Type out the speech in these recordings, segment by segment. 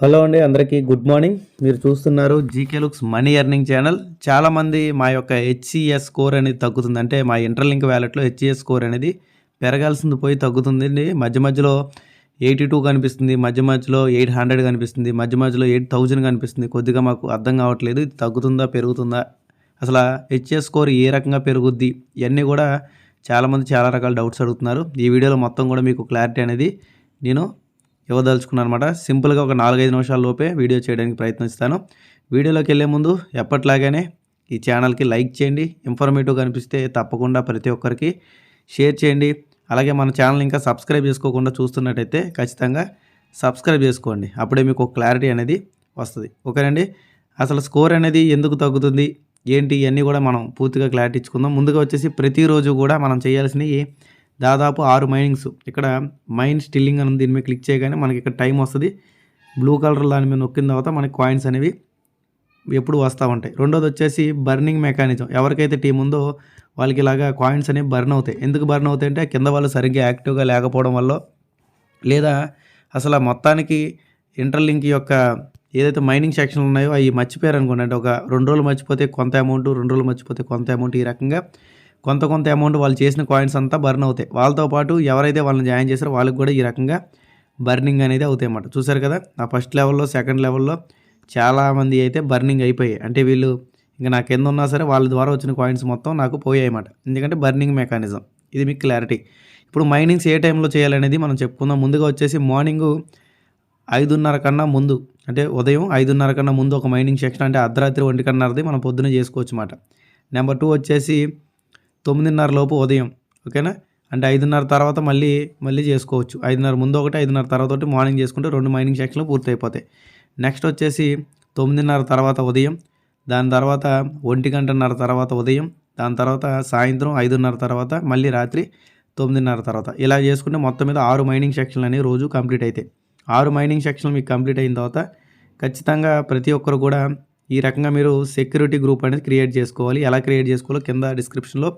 Hello అండి అందరికీ good morning. మీరు చూస్తున్నారు GK looks money earning channel. చాలామంది మా యొక్క హెచ్సిఎస్ స్కోర్ అనేది తగ్గుతుంది. అంటే మా ఇంటర్లింక్ వ్యాలెట్లో హెచ్సిఎస్ స్కోర్ అనేది పెరగాల్సింది పోయి తగ్గుతుంది. మధ్య మధ్యలో ఎయిటీ టూ కనిపిస్తుంది మధ్య మధ్యలో ఎయిట్ హండ్రెడ్ కనిపిస్తుంది మధ్య మధ్యలో ఎయిట్ థౌజండ్ కనిపిస్తుంది. కొద్దిగా మాకు అర్థం కావట్లేదు. ఇది తగ్గుతుందా పెరుగుతుందా? అసలు హెచ్ఎస్ స్కోర్ ఏ రకంగా పెరుగుద్ది? ఇవన్నీ కూడా చాలామంది చాలా రకాల డౌట్స్ అడుగుతున్నారు. ఈ వీడియోలో మొత్తం కూడా మీకు క్లారిటీ అనేది నేను ఇవ్వదలుచుకున్నాను అనమాట సింపుల్గా ఒక నాలుగైదు నిమిషాల లోపే వీడియో చేయడానికి ప్రయత్నిస్తాను. వీడియోలోకి వెళ్ళే ముందు ఎప్పట్లాగానే ఈ ఛానల్కి లైక్ చేయండి. ఇన్ఫర్మేటివ్ కనిపిస్తే తప్పకుండా ప్రతి ఒక్కరికి షేర్ చేయండి. అలాగే మన ఛానల్ ఇంకా సబ్స్క్రైబ్ చేసుకోకుండా చూస్తున్నట్టయితే ఖచ్చితంగా సబ్స్క్రైబ్ చేసుకోండి. అప్పుడే మీకు క్లారిటీ అనేది వస్తుంది. ఓకేనండి? అసలు స్కోర్ అనేది ఎందుకు తగ్గుతుంది? ఏంటి? ఇవన్నీ కూడా మనం పూర్తిగా క్లారిటీ ఇచ్చుకుందాం. ముందుగా వచ్చేసి ప్రతిరోజు కూడా మనం చేయాల్సినవి దాదాపు ఆరు మైనింగ్స్. ఇక్కడ మైన్ స్టిల్లింగ్ అని ఉంది దీని మీద క్లిక్ చేయగానే మనకి ఇక్కడ టైం వస్తుంది. బ్లూ కలర్ దాని మీద నొక్కిన తర్వాత మనకి కాయిన్స్ అనేవి ఎప్పుడు వస్తూ ఉంటాయి. రెండోది వచ్చేసి బర్నింగ్ మెకానిజం. ఎవరికైతే టీం ఉందో వాళ్ళకి ఇలాగా కాయిన్స్ అనేవి బర్న్ అవుతాయి. ఎందుకు బర్న్ అవుతాయి అంటే కింద వాళ్ళు సరిగ్గా యాక్టివ్గా లేకపోవడం వల్ల లేదా అసలు మొత్తానికి ఇంటర్లింక్ యొక్క ఏదైతే మైనింగ్ సెక్షన్లు ఉన్నాయో అవి మర్చిపోయారు అనుకోండి అంటే ఒక రెండు రోజులు మర్చిపోతే కొంత అమౌంట్ రెండు రోజులు మర్చిపోతే కొంత అమౌంట్ ఈ రకంగా కొంత కొంత అమౌంట్ వాళ్ళు చేసిన కాయిన్స్ అంతా బర్న్ అవుతాయి. వాళ్ళతో పాటు ఎవరైతే వాళ్ళని జాయిన్ చేశారో వాళ్ళకి కూడా ఈ రకంగా బర్నింగ్ అనేది అవుతాయి అన్నమాట. చూసారు కదా? ఆ ఫస్ట్ లెవెల్లో సెకండ్ లెవెల్లో చాలామంది అయితే బర్నింగ్ అయిపోయాయి. అంటే వీళ్ళు ఇంకా నాకు కింద ఉన్నా సరే వాళ్ళ ద్వారా వచ్చిన కాయిన్స్ మొత్తం నాకు పోయాయి అన్నమాట. ఎందుకంటే బర్నింగ్ మెకానిజం ఇది మీకు క్లారిటీ ఇప్పుడు మైనింగ్స్ ఏ టైంలో చేయాలనేది మనం చెప్పుకుందాం. ముందుగా వచ్చేసి మార్నింగ్ ఐదున్నర కన్నా ముందు అంటే ఉదయం ఐదున్నర కన్నా ముందు ఒక మైనింగ్ సెక్షన్ అంటే అర్ధరాత్రి ఒంటి కన్నరది మనం పొద్దున చేసుకోవచ్చు అన్నమాట. నెంబర్ టూ వచ్చేసి తొమ్మిదిన్నర లోపు ఉదయం ఓకేనా? అంటే ఐదున్నర తర్వాత మళ్ళీ మళ్ళీ చేసుకోవచ్చు. ఐదున్నర ముందు ఒకటి ఐదున్నర తర్వాత ఒకటి మార్నింగ్ చేసుకుంటే రెండు మైనింగ్ సెక్షన్లు పూర్తి అయిపోతాయి నెక్స్ట్ వచ్చేసి తొమ్మిదిన్నర తర్వాత ఉదయం దాని తర్వాత ఒంటి గంటన్నర తర్వాత ఉదయం దాని తర్వాత సాయంత్రం ఐదున్నర తర్వాత మళ్ళీ రాత్రి తొమ్మిదిన్నర తర్వాత. ఇలా చేసుకుంటే మొత్తం మీద ఆరు మైనింగ్ సెక్షన్లు అనేవి రోజు కంప్లీట్ అవుతాయి ఆరు మైనింగ్ సెక్షన్లు మీకు కంప్లీట్ అయిన తర్వాత ఖచ్చితంగా ప్రతి ఒక్కరు కూడా ఈ రకంగా మీరు సెక్యూరిటీ గ్రూప్ అనేది క్రియేట్ చేసుకోవాలి. ఎలా క్రియేట్ చేసుకోవాలో కింద డిస్క్రిప్షన్లో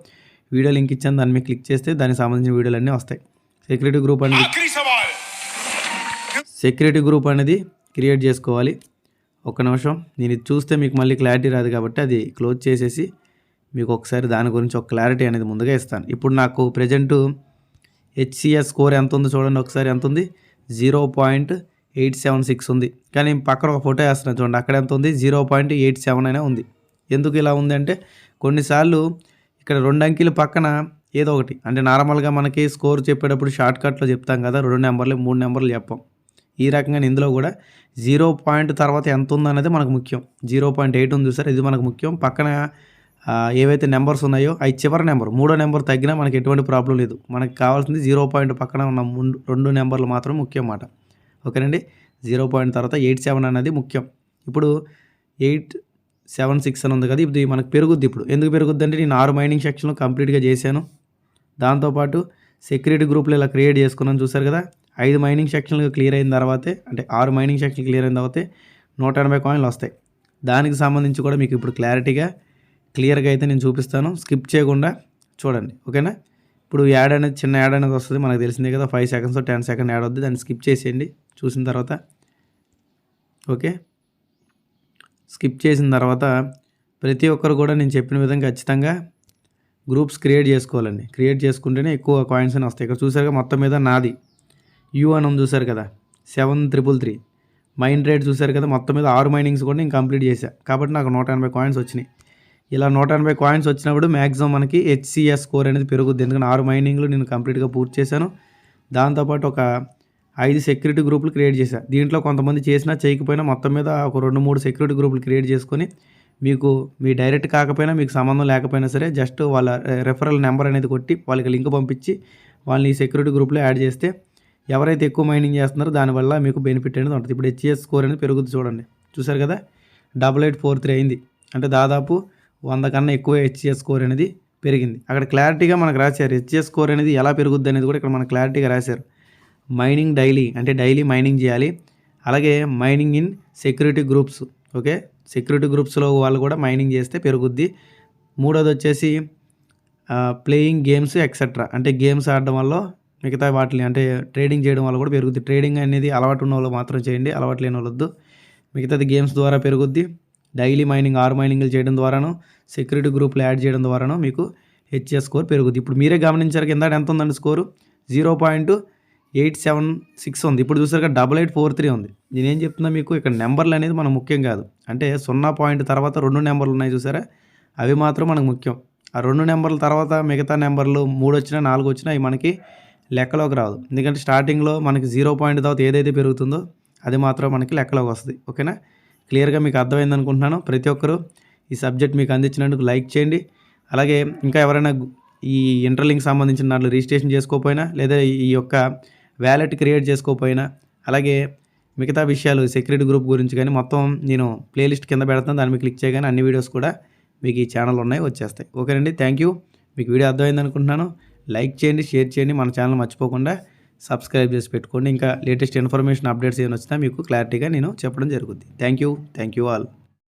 వీడియో లింక్ ఇచ్చాను. దాన్ని క్లిక్ చేస్తే దానికి సంబంధించిన వీడియోలు అన్నీ వస్తాయి. సెక్యూరిటీ గ్రూప్ అనేది సెక్యూరిటీ గ్రూప్ అనేది క్రియేట్ చేసుకోవాలి. ఒక్క నిమిషం. నేను చూస్తే మీకు మళ్ళీ క్లారిటీ రాదు కాబట్టి అది క్లోజ్ చేసేసి మీకు ఒకసారి దాని గురించి ఒక క్లారిటీ అనేది ముందుగా ఇస్తాను. ఇప్పుడు నాకు ప్రజెంటు హెచ్సిఎస్ స్కోర్ ఎంత ఉంది చూడండి. ఒకసారి ఎంత ఉంది? Zero point eight seven six ఉంది. కానీ పక్కన ఒక ఫోటో వేస్తున్నాను చూడండి అక్కడ ఎంత ఉంది? జీరో పాయింట్ ఎయిట్ సెవెన్ అయినా ఉంది. ఎందుకు ఇలా ఉంది అంటే కొన్నిసార్లు ఇక్కడ రెండు అంకెలు పక్కన ఏదో ఒకటి అంటే నార్మల్గా మనకి స్కోర్ చెప్పేటప్పుడు షార్ట్ కట్లో చెప్తాం కదా రెండు నెంబర్లు మూడు నెంబర్లు చెప్పాం. ఈ రకంగా ఇందులో కూడా జీరో పాయింట్ తర్వాత ఎంత ఉందనేది మనకు ముఖ్యం. జీరో పాయింట్ ఎయిట్ ఉంది సార్ ఇది మనకు ముఖ్యం. పక్కన ఏవైతే నెంబర్స్ ఉన్నాయో అవి చివరి నెంబర్ మూడో నెంబర్ తగ్గినా మనకి ఎటువంటి ప్రాబ్లం లేదు. మనకి కావాల్సింది జీరో పాయింట్ పక్కన ఉన్న ముందు రెండు నెంబర్లు మాత్రం ముఖ్యం అన్నమాట ఓకేనండి? జీరో పాయింట్ తర్వాత ఎయిట్ సెవెన్ అనేది ముఖ్యం. ఇప్పుడు ఎయిట్ సెవెన్ సిక్స్ అని ఉంది కదా ఇది మనకు పెరుగుద్ది ఇప్పుడు. ఎందుకు పెరుగుద్ది అంటే నేను ఆరు మైనింగ్ సెక్షన్లు కంప్లీట్గా చేశాను. దాంతోపాటు సెక్యూరిటీ గ్రూప్లు ఇలా క్రియేట్ చేసుకున్నాను చూసారు కదా ఐదు మైనింగ్ సెక్షన్లు క్లియర్ అయిన తర్వాతే అంటే ఆరు మైనింగ్ సెక్షన్లు క్లియర్ అయిన తర్వాతే నూట ఎనభై కాయిన్లు వస్తాయి. దానికి సంబంధించి కూడా మీకు ఇప్పుడు క్లారిటీగా క్లియర్గా అయితే నేను చూపిస్తాను. స్కిప్ చేయకుండా చూడండి. ఓకేనా? ఇప్పుడు యాడ్ అనేది చిన్న యాడ్ అనేది వస్తుంది మనకు తెలిసిందే కదా five seconds ten second ad వద్దు దాన్ని స్కిప్ చేసేయండి చూసిన తర్వాత. ఓకే స్కిప్ చేసిన తర్వాత ప్రతి ఒక్కరు కూడా నేను చెప్పిన విధంగా ఖచ్చితంగా గ్రూప్స్ క్రియేట్ చేసుకోవాలండి. క్రియేట్ చేసుకుంటేనే ఎక్కువ కాయిన్స్ అని వస్తాయి. ఇక్కడ చూసారుగా మొత్తం మీద నాది. యూ అని చూసారు కదా seven triple three mind rate చూసారు కదా మొత్తం మీద ఆరు మైనింగ్స్ కూడా నేను కంప్లీట్ చేశాను కాబట్టి నాకు నూట ఎనభై కాయిన్స్ వచ్చినాయి. ఇలా నూట ఎనభై కాయిన్స్ వచ్చినప్పుడు మ్యాక్సిమం మనకి హెచ్సిఎస్ స్కోర్ అనేది పెరుగుద్ది. ఎందుకంటే ఆరు మైనింగ్లు నేను కంప్లీట్గా పూర్తి చేశాను. దాంతోపాటు ఒక ఐదు సెక్యూరిటీ గ్రూపులు క్రియేట్ చేశా. దీంట్లో కొంతమంది చేసినా చేయకపోయినా మొత్తం మీద ఒక రెండు మూడు సెక్యూరిటీ గ్రూపులు క్రియేట్ చేసుకొని మీకు మీ డైరెక్ట్ కాకపోయినా మీకు సంబంధం లేకపోయినా సరే జస్ట్ వాళ్ళ రెఫరల్ నెంబర్ అనేది కొట్టి వాళ్ళకి లింక్ పంపించి వాళ్ళని ఈ సెక్యూరిటీ గ్రూప్లో యాడ్ చేస్తే ఎవరైతే ఎక్కువ మైనింగ్ చేస్తున్నారో దానివల్ల మీకు బెనిఫిట్ అనేది ఉంటుంది. ఇప్పుడు హెచ్ఎస్ స్కోర్ అనేది పెరుగుతుంది చూడండి. చూసారు కదా? డబల్ ఎయిట్ ఫోర్ త్రీ అయింది. అంటే దాదాపు వంద కన్నా ఎక్కువ హెచ్ఎస్ స్కోర్ అనేది పెరిగింది. అక్కడ క్లారిటీగా మనకు రాశారు. హెచ్ఎస్ స్కోర్ అనేది ఎలా పెరుగుద్ది అనేది కూడా ఇక్కడ మనకు క్లారిటీగా రాశారు. మైనింగ్ డైలీ అంటే డైలీ మైనింగ్ చేయాలి. అలాగే mining in security groups okay security గ్రూప్స్లో వాళ్ళు కూడా మైనింగ్ చేస్తే పెరుగుద్ది. మూడోది వచ్చేసి ప్లేయింగ్ గేమ్స్ ఎక్సెట్రా అంటే గేమ్స్ ఆడడం వల్ల మిగతా వాటిని అంటే ట్రేడింగ్ చేయడం వల్ల కూడా పెరుగుద్ది. ట్రేడింగ్ అనేది అలవాటు ఉన్న వాళ్ళు మాత్రం చేయండి. అలవాటు లేని వాళ్ళొద్దు మిగతాది గేమ్స్ ద్వారా పెరుగుద్ది. డైలీ మైనింగ్ ఆరు మైనింగ్లు చేయడం ద్వారాను సెక్యూరిటీ గ్రూప్లు యాడ్ చేయడం ద్వారాను మీకు హెచ్ఎస్ స్కోర్ పెరుగుద్ది. ఇప్పుడు మీరే గమనించారు కింద ఎంత ఉందండి score? Zero point eight seven six ఉంది. ఇప్పుడు చూసారుగా డబల్ ఎయిట్ ఫోర్ త్రీ ఉంది. నేనేం చెప్తున్నా మీకు ఇక్కడ నెంబర్లు అనేది మనకు ముఖ్యం కాదు. అంటే సున్నా పాయింట్ తర్వాత రెండు నెంబర్లు ఉన్నాయి చూసారా? అవి మాత్రం మనకు ముఖ్యం. ఆ రెండు నెంబర్ల తర్వాత మిగతా నెంబర్లు మూడు వచ్చినా నాలుగు వచ్చినా అవి మనకి లెక్కలోకి రాదు ఎందుకంటే స్టార్టింగ్లో మనకి జీరో పాయింట్ తర్వాత ఏదైతే పెరుగుతుందో అది మాత్రం మనకి లెక్కలోకి వస్తుంది. ఓకేనా? క్లియర్గా మీకు అర్థమైంది అనుకుంటున్నాను. ప్రతి ఒక్కరూ ఈ సబ్జెక్ట్ మీకు అందించినందుకు లైక్ చేయండి. అలాగే ఇంకా ఎవరైనా ఈ ఇంటర్లింక్ సంబంధించిన దాంట్లో రిజిస్ట్రేషన్ చేసుకోకపోయినా లేదా ఈ యొక్క వ్యాలెట్ క్రియేట్ చేసుకోకపోయినా అలాగే మిగతా విషయాలు సెక్యూరిటీ గ్రూప్ గురించి కానీ మొత్తం నేను ప్లేలిస్ట్ కింద పెడతాను. దాన్ని క్లిక్ చేయగానే అన్ని వీడియోస్ కూడా మీకు ఈ ఛానల్ ఉన్నాయి వచ్చేస్తాయి. ఓకేనండి థ్యాంక్ యూ. మీకు వీడియో అర్థమైంది అనుకుంటున్నాను. లైక్ చేయండి షేర్ చేయండి. మన ఛానల్ మర్చిపోకుండా సబ్స్క్రైబ్ చేసి పెట్టుకోండి. ఇంకా లేటెస్ట్ ఇన్ఫర్మేషన్ అప్డేట్స్ ఏమైనా వచ్చినా మీకు క్లారిటీగా నేను చెప్పడం జరుగుద్ది. Thank you. Thank you all.